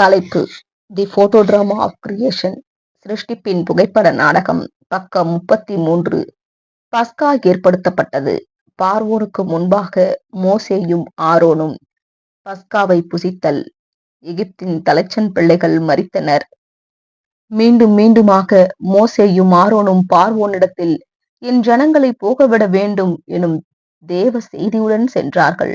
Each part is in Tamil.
தலைப்பு. தி போட்டோட்ராமா ஆஃப் கிரியேஷன் சிருஷ்டிப்பின் புகைப்பட நாடகம். பக்கம் முப்பத்தி மூன்று பஸ்கா ஏற்படுத்தப்பட்டது. பார்வோனுக்கு முன்பாக மோசேயும் ஆரோனும் பஸ்காவை புசித்தல். எகிப்தின் தலைச்சன் பிள்ளைகள் மறித்தனர். மீண்டும் மீண்டுமாக மோசேயும் ஆரோனும் பார்வோனிடத்தில் என் ஜனங்களை போகவிட வேண்டும் எனும் தேவ செய்தியுடன் சென்றார்கள்.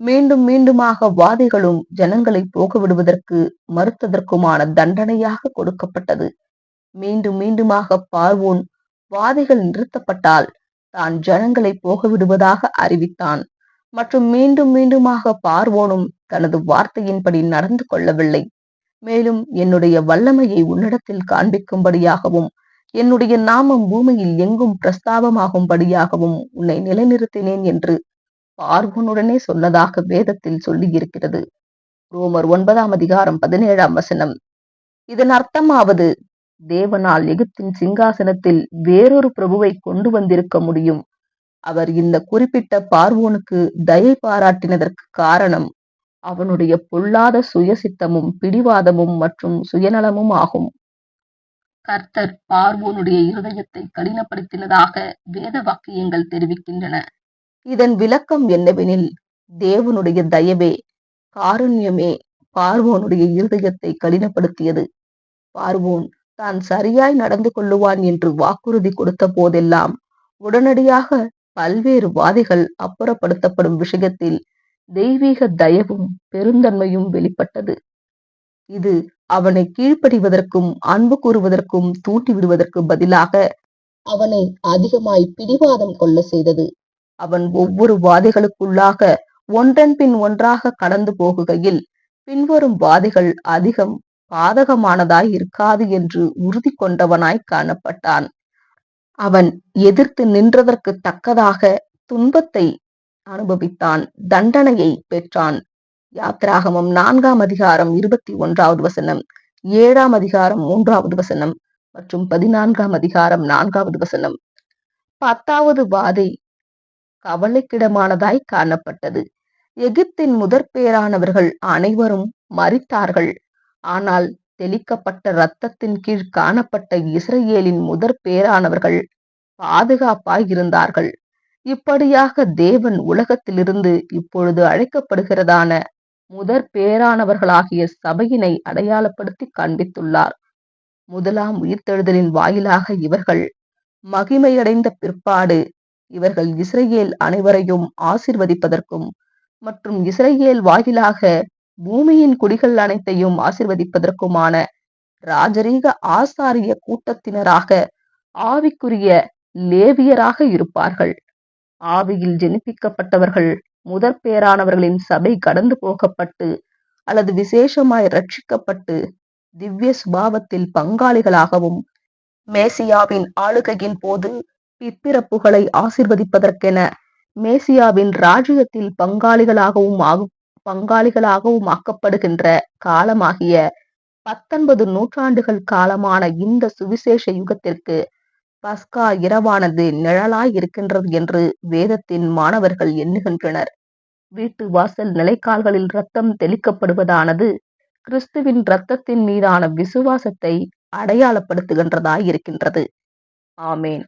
மீண்டும் மீண்டுமாக வாதிகளும் ஜனங்களை போக விடுவதற்கு மறுத்ததற்குமான தண்டனையாக கொடுக்கப்பட்டது. மீண்டும் மீண்டுமாக பார்வோன் வாதிகள் நிறுத்தப்பட்டால் தான் ஜனங்களை போக விடுவதாக அறிவித்தான். மற்றும் மீண்டும் மீண்டுமாக பார்வோனும் தனது வார்த்தையின்படி நடந்து கொள்ளவில்லை. மேலும் என்னுடைய வல்லமையை உன்னிடத்தில் காண்பிக்கும்படியாகவும் என்னுடைய நாமம் பூமியில் எங்கும் பிரஸ்தாபமாகும்படியாகவும் உன்னை நிலைநிறுத்தினேன் என்று பார்வோனுடனே சொன்னதாக வேதத்தில் சொல்லி இருக்கிறது ரோமர் ஒன்பதாம் அதிகாரம் பதினேழாம் வசனம். இதன் அர்த்தமாவது தேவனால் எகிப்தின் சிங்காசனத்தில் வேறொரு பிரபுவை கொண்டு வந்திருக்க முடியும். அவர் இந்த குறிப்பிட்ட பார்வோனுக்கு தயை பாராட்டினதற்கு காரணம் அவனுடைய பொல்லாத சுயசித்தமும் பிடிவாதமும் மற்றும் சுயநலமும் ஆகும். கர்த்தர் பார்வோனுடைய இருதயத்தை கடினப்படுத்தினதாக வேத வாக்கியங்கள் தெரிவிக்கின்றன. இதன் விளக்கம் என்னவெனில் தேவனுடைய தயவே காருண்யமே பார்வோனுடைய இருதயத்தை கடினப்படுத்தியது. பார்வோன் தான் சரியாய் நடந்து கொள்ளுவான் என்று வாக்குறுதி கொடுத்த போதெல்லாம் உடனடியாக பல்வேறு வாதிகள் அப்புறப்படுத்தப்படும் விஷயத்தில் தெய்வீக தயவும் பெருந்தன்மையும் வெளிப்பட்டது. இது அவனை கீழ்ப்படிவதற்கும் அன்பு கூறுவதற்கும் தூண்டி விடுவதற்கு பதிலாக அவனை அதிகமாய் பிடிவாதம் கொள்ள செய்தது. அவன் ஒவ்வொரு வாதைகளுக்குள்ளாக ஒன்றன் பின் ஒன்றாக கடந்து போகுகையில் பின்வரும் வாதைகள் அதிகம் பாதகமானதாய் இருக்காது என்று உறுதி கொண்டவனாய் காணப்பட்டான். அவன் எதிர்த்து நின்றதற்கு தக்கதாக துன்பத்தை அனுபவித்தான் தண்டனையை பெற்றான். யாத்ராகமம் நான்காம் அதிகாரம் இருபத்தி ஒன்றாவது வசனம் ஏழாம் அதிகாரம் மூன்றாவது வசனம் மற்றும் பதினான்காம் அதிகாரம் நான்காவது வசனம். பத்தாவது வாதை கவலைக்கிடமானதாய் காணப்பட்டது. எகிப்தின் முதற் பேரானவர்கள் அனைவரும் மறித்தார்கள் ஆனால் தெளிக்கப்பட்ட இரத்தத்தின் கீழ் காணப்பட்ட இஸ்ரேலின் முதற் பேரானவர்கள் பாதுகாப்பாய் இருந்தார்கள் இப்படியாக தேவன் உலகத்திலிருந்து இப்பொழுது அழைக்கப்படுகிறதான முதற் பேரானவர்களாகிய சபையினை அடையாளப்படுத்தி காண்பித்துள்ளார். முதலாம் உயிர்த்தெழுதலின் வாயிலாக இவர்கள் மகிமையடைந்த பிற்பாடு இவர்கள் இஸ்ரேல் அனைவரையும் ஆசிர்வதிப்பதற்கும் மற்றும் இஸ்ரேல் வாயிலாக பூமியின் குடிகள் அனைத்தையும் ஆசிர்வதிப்பதற்குமான ராஜரீக ஆசாரிய கூட்டத்தினராக ஆவிக்குரிய லேவியராக இருப்பார்கள். ஆவியில் ஜெனிப்பிக்கப்பட்டவர்கள் முதற் பேரானவர்களின் சபை கடந்து போகப்பட்டு அல்லது விசேஷமாய் ரட்சிக்கப்பட்டு திவ்ய சுபாவத்தில் பங்காளிகளாகவும் மேசியாவின் ஆளுகையின் போது பிற்பிறப்புகளை ஆசிர்வதிப்பதற்கென மேசியாவின் ராஜ்யத்தில் பங்காளிகளாகவும் ஆகும் பங்காளிகளாகவும் ஆக்கப்படுகின்ற காலமாகிய பத்தொன்பது நூற்றாண்டுகள் காலமான இந்த சுவிசேஷ யுகத்திற்கு பஸ்கா இரவானது நிழலாய் இருக்கின்றது என்று வேதத்தின் மாணவர்கள் எண்ணுகின்றனர். வீட்டு வாசல் நிலைக்கால்களில் ரத்தம் தெளிக்கப்படுவதானது கிறிஸ்துவின் இரத்தத்தின் மீதான விசுவாசத்தை அடையாளப்படுத்துகின்றதாய் இருக்கின்றது ஆமேன்.